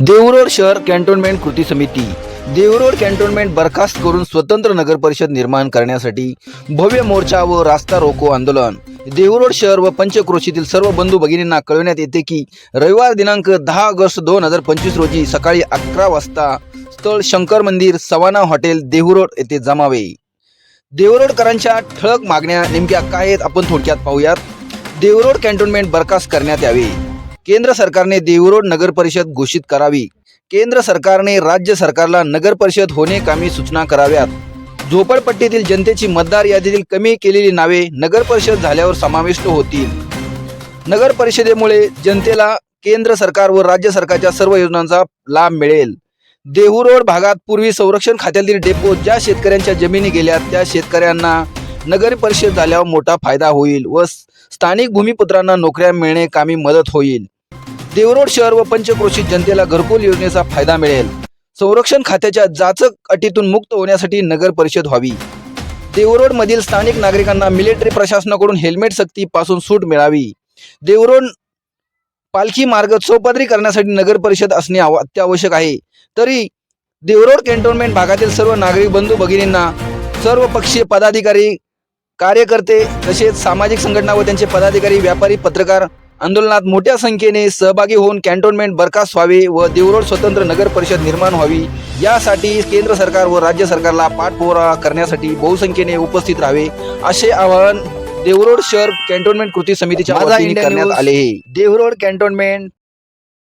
देवरोड शहर कॅन्टोन्मेंट कृती समिती देवरोड कॅन्टोन्मेंट बरखास्त करून स्वतंत्र नगर परिषद निर्माण करण्यासाठी भव्य मोर्चा व रास्ता रोको आंदोलन. देवरोड शहर व पंचक्रोशीतील सर्व बंधू भगिनींना कळविण्यात येते की रविवार दिनांक दहा ऑगस्ट दोन हजार पंचवीस रोजी सकाळी अकरा वाजता स्थळ शंकर मंदिर सवाना हॉटेल देहुरोड येथे जमावे. देवरोडकरांच्या ठळक मागण्या नेमक्या काय आहेत आपण थोडक्यात पाहूयात. देवरोड कॅन्टोन्मेंट बरखास्त करण्यात यावे. केंद्र सरकारने देवरोड नगर परिषद घोषित करावी. केंद्र सरकारने राज्य सरकारला नगर परिषद होणे कामी सूचना कराव्यात. झोपडपट्टीतील जनतेची मतदार यादीतील कमी केलेली नावे नगर परिषद झाल्यावर समाविष्ट होतील. नगर परिषदेमुळे जनतेला केंद्र सरकार व राज्य सरकारच्या सर्व योजनांचा लाभ मिळेल. देहू रोड भागात पूर्वी संरक्षण खात्यातील डेपो ज्या शेतकऱ्यांच्या जमिनी गेल्या त्या शेतकऱ्यांना नगर परिषद झाल्यावर मोठा फायदा होईल व स्थानिक भूमिपुत्रांना नोकऱ्या मिळणे कामी मदत होईल. देवरोड शहर व पंचक्रोशीत जनतेला घरकुल योजनेचा फायदा मिळेल. संरक्षण खात्याच्या जाचक अटीतून मुक्त होण्यासाठी नगर परिषद व्हावी. देवरोड मधील स्थानिक नागरिकांना मिलिटरी प्रशासनाकडून हेल्मेट सक्ती पासून सूट मिळावी. देवरोड पालखी मार्ग चौपदरी करण्यासाठी नगर परिषद असणे अत्यावश्यक आहे. तरी देवरोड कॅन्टोन्मेंट भागातील सर्व नागरिक बंधू भगिनींना सर्व पक्षीय पदाधिकारी कार्यकर्ते तसेच सामाजिक संघटना व त्यांचे पदाधिकारी व्यापारी पत्रकार आंदोलनात मोठ्या संख्येने सहभागी होऊन कॅन्टोन्मेंट बरखास्त व्हावे व देवरोड स्वतंत्र नगर परिषद निर्माण व्हावी यासाठी केंद्र सरकार व राज्य सरकारला पाठपुरावा करण्यासाठी बहुसंख्येने उपस्थित राहावे असे आवाहन देवरोड शहर कॅन्टोन्मेंट कृती समितीच्या करण्यात. आले देवरोड कॅन्टोन्मेंट